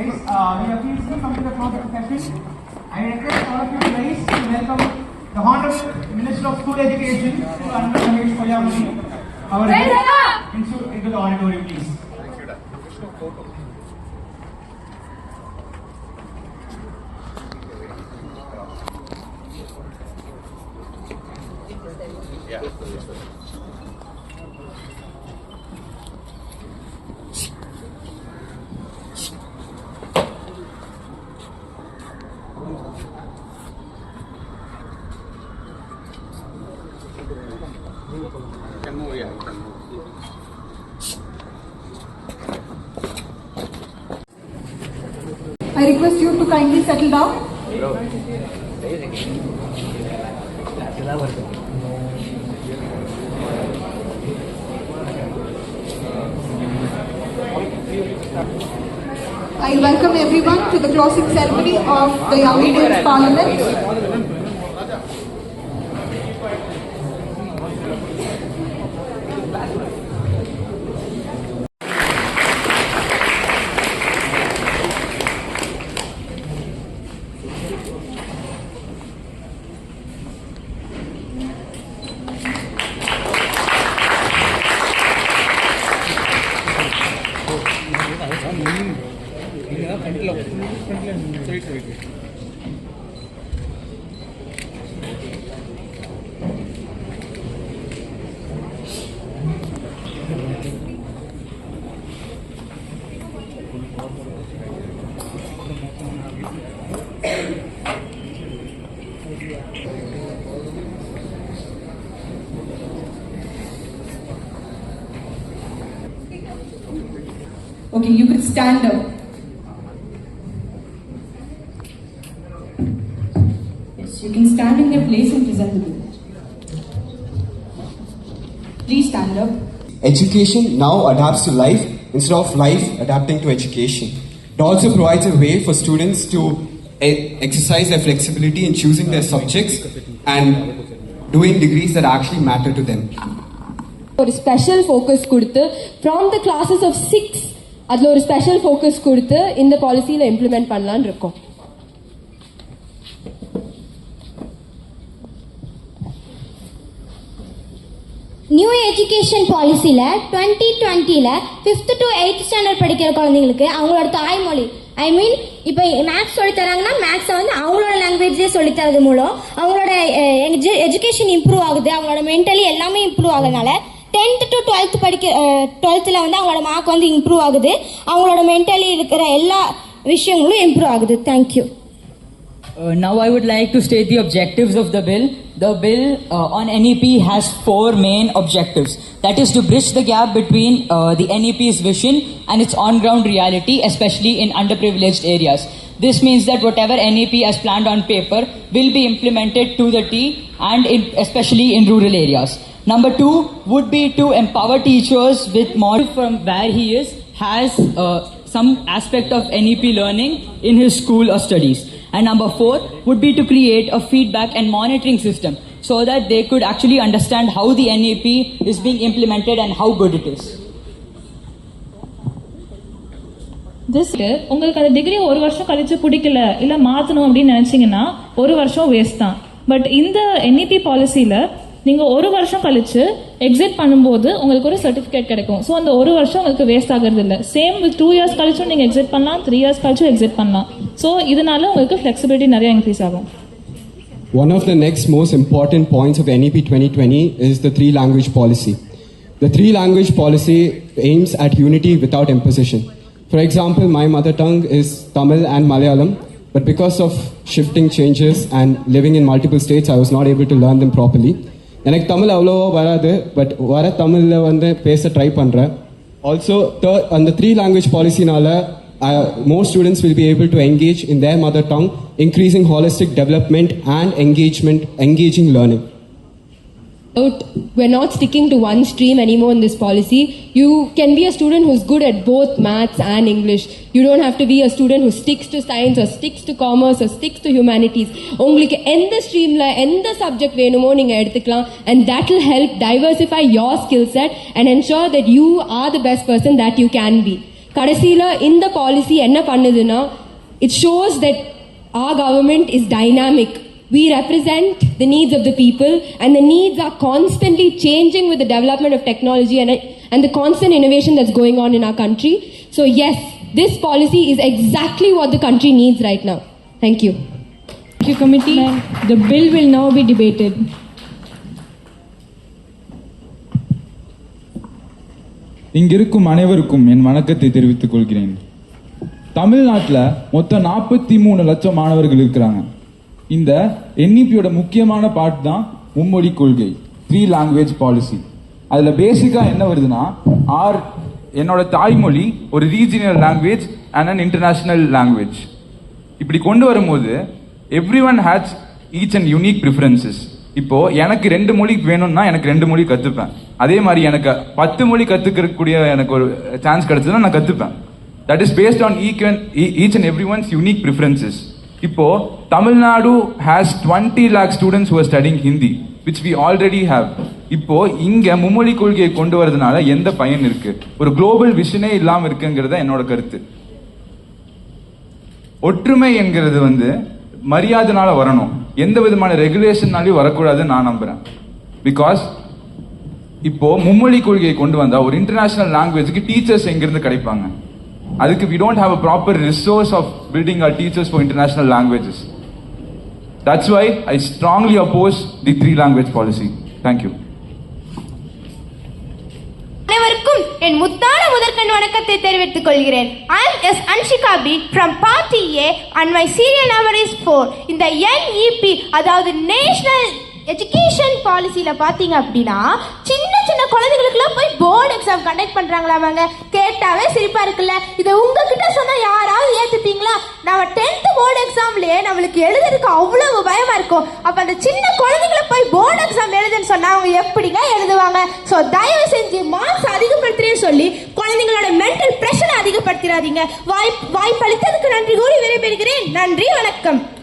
Guys, uh, we have reached come to the close of the session. I request all of you to rise to welcome the Honorable Minister of School Education, Sri Anand Ramesh Koyamuni, our into, into the auditorium, please. I request you to kindly settle down. I welcome everyone to the closing ceremony of the Young Indians Parliament. Okay, you could stand up. Yes, you can stand in your place and present the bill. Please stand up. Education now adapts to life instead of life adapting to education. It also provides a way for students to exercise their flexibility in choosing their subjects and doing degrees that actually matter to them. ஒரு special focus கொடுத்து from the classes of six அதில் ஒரு special focus கொடுத்து இந்த பாலிசியில் implement பண்ணலான்னு இருக்கோம் new education பாலிசியில் twenty டுவெண்ட்டியில் ஃபிஃப்த் டு எயித் ஸ்டாண்டர்ட் படிக்கிற குழந்தைங்களுக்கு அவங்களோட தாய்மொழி ஐ மீன் இப்போ மேக்ஸ் சொல்லி தராங்கன்னா மேக்ஸை வந்து அவங்களோட லாங்குவேஜ்லேயே சொல்லி தரது மூலம் அவங்களோட எஜுகேஷன் இம்ப்ரூவ் ஆகுது. அவங்களோட மென்டலி எல்லாமே இம்ப்ரூவ் ஆகுறதுனால டென்த்து டு டுவெல்த் படிக்க டுவெல்த்தில் வந்து அவங்களோட மார்க் வந்து இம்ப்ரூவ் ஆகுது. அவங்களோட மென்டலி இருக்கிற எல்லா விஷயங்களும் இம்ப்ரூவ் ஆகுது. Thank you Uh, now I would like to state the objectives of the bill. The bill uh, on NEP has four main objectives. That is to bridge the gap between uh, the NEP's vision and its on-ground reality, especially in underprivileged areas. This means that whatever NEP has planned on paper will be implemented to the T and in, especially in rural areas. Number two would be to empower teachers with more from where he is has uh, some aspect of NEP learning in his school or studies. And number four would be to create a feedback and monitoring system so that they could actually understand how the NAP is being implemented and how good it is. This உங்களுக்கு அந்த degree ஒரு வருஷம் கழிச்சு பிடிக்கல இல்ல மாத்தணும் அப்படின்னு நினைச்சீங்கன்னா ஒரு வருஷம் வேஸ்ட் தான். பட் இந்த என்இபி பாலிசியில நீங்க ஒரு வருஷம் கழிச்சு எக்ஸிட் பண்ணும்போது உங்களுக்கு ஒரு சர்டிபிகேட் கிடைக்கும். ஸோ அந்த ஒரு வருஷம் உங்களுக்கு வேஸ்ட் ஆகிறது இல்லை. சேம் வித் டூ இயர்ஸ் கழிச்சும் நீங்க எக்ஸிட் பண்ணலாம் த்ரீ இயர்ஸ் கழிச்சும் எக்ஸிட் பண்ணலாம். ஸோ இதனால உங்களுக்கு ஃபிளெக்சிபிலிட்டி நிறைய இன்க்ரீஸ் ஆகும் One of the next most important points of the NEP 2020 is the three language policy. The three language policy aims at unity without imposition. For example, my mother tongue is Tamil and Malayalam, but because of shifting changes and living in multiple states, I was not able to learn them properly. எனக்கு தமிழ் அவ்வளோவா வராது but வர தமிழில் வந்து பேச try பண்ணுறேன் also அந்த three language பாலிசினால more students will be able to engage in their mother tongue, increasing holistic development and engagement, engaging learning. Out, we're not sticking to one stream anymore in this policy. You can be a student who's good at both maths and English. You don't have to be a student who sticks to science or sticks to commerce or sticks to humanities. உங்களுக்கு எந்த ஸ்ட்ரீம்ல எந்த subject வேணுமோ நீங்க எடுத்துக்கலாம் and that will help diversify your skill set and ensure that you are the best person that you can be. கடைசியில் இந்த policy என்ன பண்ணுதுன்னா it shows that our government is dynamic. We represent the needs of the people, and the needs are constantly changing with the development of technology and, and the constant innovation that's going on in our country. So, yes, this policy is exactly what the country needs right now. Thank you. Thank you, committee. The bill will now be debated. இங்கிருக்கும் அனைவருக்கும் என் வணக்கத்தை தெரிவித்துக் கொள்கிறேன். தமிழ்நாட்டில் மொத்தம் நாற்பத்தி மூணு லட்சம் மாணவர்கள் இருக்கிறாங்க. இந்த என்இபியோட முக்கியமான பார்ட் தான் மும்மொழி கொள்கை த்ரீ லாங்குவேஜ் பாலிசி அதில் பேசிக்காக என்ன வருதுன்னா ஆர் என்னோட தாய்மொழி ஒரு regional language and an international language இப்படி கொண்டு வரும்போது every one has each and unique preferences இப்போ எனக்கு ரெண்டு மொழி வேணும்னா எனக்கு ரெண்டு மொழி கற்றுப்பேன் அதே மாதிரி எனக்கு பத்து மொழி கற்றுக்கக்கூடிய எனக்கு ஒரு சான்ஸ் கிடைச்சதுன்னா நான் கற்றுப்பேன் that is based on even each and every one's unique preferences இப்போ Tamil Nadu has twenty lakh students who are studying Hindi which we already have இப்போ இங்கே மும்மொழி கொள்கையை கொண்டு வரதுனால எந்த பயன் இருக்கு? ஒரு குளோபல் விஷனே இல்லாமல் இருக்குங்கிறத என்னோட கருத்து. ஒற்றுமை என்கிறது வந்து மரியாதைனால வரணும். எந்த விதமான ரெகுலேஷன்னாலையும் வரக்கூடாதுன்னு நான் நம்புறேன். பிகாஸ் இப்போ மும்மொழி கொள்கையை கொண்டு வந்தால் ஒரு இன்டர்நேஷனல் லாங்குவேஜுக்கு டீச்சர்ஸ் எங்கிருந்து கிடைப்பாங்க? அதுக்கு we don't have a proper resource of building or teachers for international languages that's why I strongly oppose the three language policy thank you அனைவருக்கும் என் முத்தான முதற்கண் வணக்கத்தை தெரிவித்துக் கொள்கிறேன். I am S Anshika B from party A and my serial number is four இந்த NEP அதாவது national education பாலிசியில் பார்த்தீங்க அப்படின்னா சின்ன சின்ன குழந்தைகளுக்குலாம் போய் போர்டு எக்ஸாம் கண்டக்ட் பண்ணுறாங்களாமாங்க கேட்டாவே சிரிப்பாக இருக்குல்ல? இதை உங்ககிட்ட சொன்னால் யாராவது ஏற்றுப்பீங்களா நம்ம டென்த்து போர்டு எக்ஸாம்லேயே நம்மளுக்கு எழுதுறதுக்கு அவ்வளவு பயமாக இருக்கும். அப்போ அந்த சின்ன குழந்தைங்களை போய் போர்டு எக்ஸாம் எழுதுன்னு சொன்னால் அவங்க எப்படிங்க எழுதுவாங்க? ஸோ தயவு செஞ்சு மார்க்ஸ் அதிகப்படுத்துறேன்னு சொல்லி அதிகப்படுத்திடாதீங்க. வாய்ப்பு வாய்ப்பளித்ததுக்கு நன்றி கூறி விடைபெறுகிறேன். நன்றி வணக்கம்.